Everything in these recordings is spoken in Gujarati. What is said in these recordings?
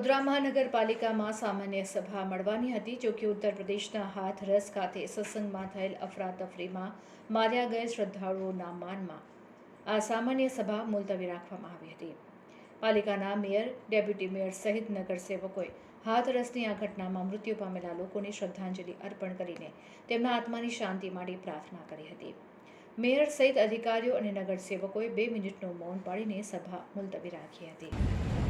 વડોદરા મહાનગરપાલિકામાં સામાન્ય સભા મળવાની હતી જોકે ઉત્તર પ્રદેશના હાથરસ ખાતે સત્સંગમાં થયેલ અફરાતફરીમાં માર્યા ગયેલ શ્રદ્ધાળુઓના માનમાં. આ સામાન્ય સભા મુલતવી રાખવામાં આવી હતી. પાલિકાના મેયર, ડેપ્યુટી મેયર સહિત નગરસેવકોએ હાથરસની આ ઘટનામાં મૃત્યુ પામેલા લોકોને શ્રદ્ધાંજલિ અર્પણ કરીને તેમના આત્માની શાંતિ માટે પ્રાર્થના કરી હતી. મેયર સહિત અધિકારીઓ અને નગરસેવકોએ બે મિનિટનું મૌન પાડીને સભા મુલતવી રાખી હતી.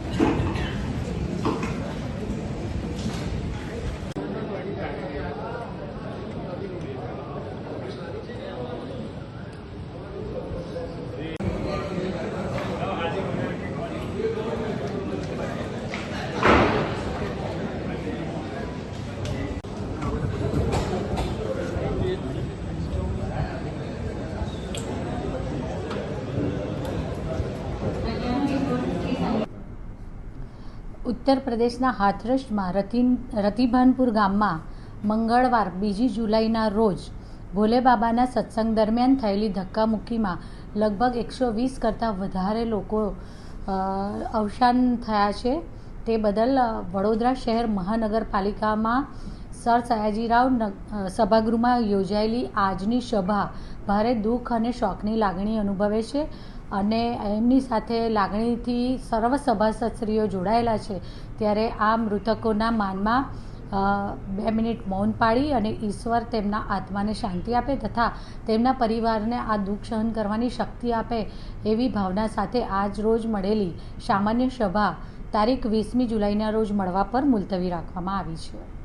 ઉત્તર પ્રદેશના હાથરસમાં રથિન રતિભાનપુર ગામમાં મંગળવાર, બીજી જુલાઈના રોજ, ભોલે બાબાના સત્સંગ દરમિયાન થયેલી ધક્કામુક્કીમાં લગભગ એકસો વીસ કરતાં વધારે લોકો અવસાન થયા છે. તે બદલ વડોદરા શહેર મહાનગરપાલિકામાં સર સયાજીરાવ સભાગૃહમાં યોજાયેલી આજની સભા ભારે દુઃખ અને શોકની લાગણી અનુભવે છે અને એમની સાથે લાગણીથી સર્વ સભાસદશ્રીઓ જોડાયેલા છે. ત્યારે આ મૃતકોના માનમાં બે મિનિટ મૌન પાડી અને ઈશ્વર તેમના આત્માને શાંતિ આપે તથા તેમના પરિવારને આ દુઃખ સહન કરવાની શક્તિ આપે એવી ભાવના સાથે આજ રોજ મળેલી સામાન્ય સભા તારીખ વીસમી જુલાઈના રોજ મળવા પર મુલતવી રાખવામાં આવી છે.